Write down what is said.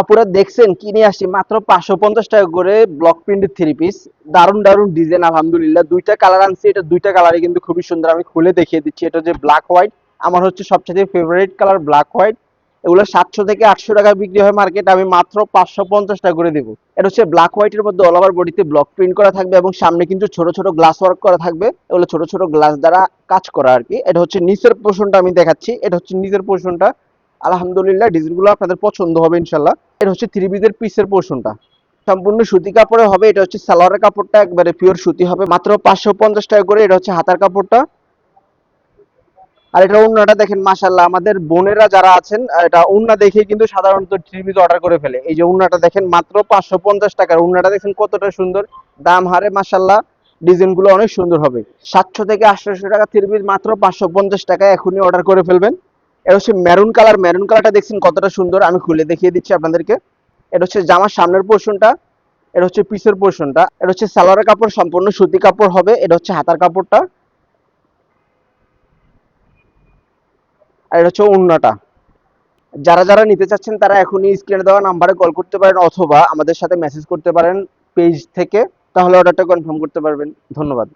আপুরা দেখছেন কিনে আসি মাত্র পাঁচশো পঞ্চাশ টাকা করে ব্লক প্রিন্টের থ্রি পিস দারুণ দারুণ ডিজাইন আলহামদুলিল্লাহ। দুইটা কালার আনছি, এটা দুইটা কালারই কিন্তু খুবই সুন্দর। আমি খুলে দেখিয়ে দিচ্ছি, এটা যে ব্ল্যাক হোয়াইট আমার হচ্ছে সবচেয়ে ফেভারিট কালার ব্ল্যাক হোয়াইট এগুলো সাতশো থেকে আটশো টাকা বিক্রি হয় মার্কেট আমি মাত্র পাঁচশো পঞ্চাশ টাকা করে দেবো। এটা হচ্ছে ব্ল্যাক হোয়াইটের মধ্যে অল ওভার বডিতে ব্লক প্রিন্ট করা থাকবে এবং সামনে কিন্তু ছোট ছোট গ্লাস ওয়ার্ক করা থাকবে। এগুলো ছোট ছোট গ্লাস দ্বারা কাজ করা আর কি। এটা হচ্ছে নিচের পোর্শনটা আমি দেখাচ্ছি। এটা হচ্ছে নিচের পোর্শনটা আলহামদুলিল্লাহ ডিজাইনগুলো আপনাদের পছন্দ হবে ইনশাল্লাহ এটা হচ্ছে থ্রি পিসের পিসের পোর্শনটা সম্পূর্ণ সুতি কাপড়ে হবে, এটা হচ্ছে সালোয়ারের কাপড়টা, একবারে পিওর সুতি হবে। মাত্র পাঁচশো পঞ্চাশ টাকা করে, এটা হচ্ছে হাতার কাপড়টা। আর এটা উন্নাটা দেখেন মাশাল্লাহ আমাদের বোনেরা যারা আছেন এটা উন্না দেখে কিন্তু সাধারণত পিস অর্ডার করে ফেলে। এই যে উন্নাটা দেখেন, মাত্র পাঁচশো পঞ্চাশ টাকার উন্নাটা দেখেন কতটা সুন্দর, দাম হারে মাশাল্লাহ ডিজাইনগুলো অনেক সুন্দর হবে। সাতশো থেকে আটশোশো টাকা থ্রি মাত্র পাঁচশো পঞ্চাশ টাকা এখনই অর্ডার করে ফেলবেন। এটা হচ্ছে মেরুন কালার মেরুন কালারটা দেখছেন কতটা সুন্দর, আমি খুলে দেখিয়ে দিচ্ছি আপনাদেরকে। এটা হচ্ছে জামার সামনের পোর্শনটা এটা হচ্ছে পিসের পোর্শনটা এটা হচ্ছে সালোয়ারের কাপড়, সম্পূর্ণ সুতি কাপড় হবে, এটা হচ্ছে হাতার কাপড়টা। আর এটা হচ্ছে উন্নাটা যারা যারা নিতে চাচ্ছেন, তারা এখনই স্ক্রিনে দেওয়া নাম্বারে কল করতে পারেন অথবা আমাদের সাথে মেসেজ করতে পারেন পেজ থেকে। তাহলে অর্ডারটা কনফার্ম করতে পারবেন। ধন্যবাদ।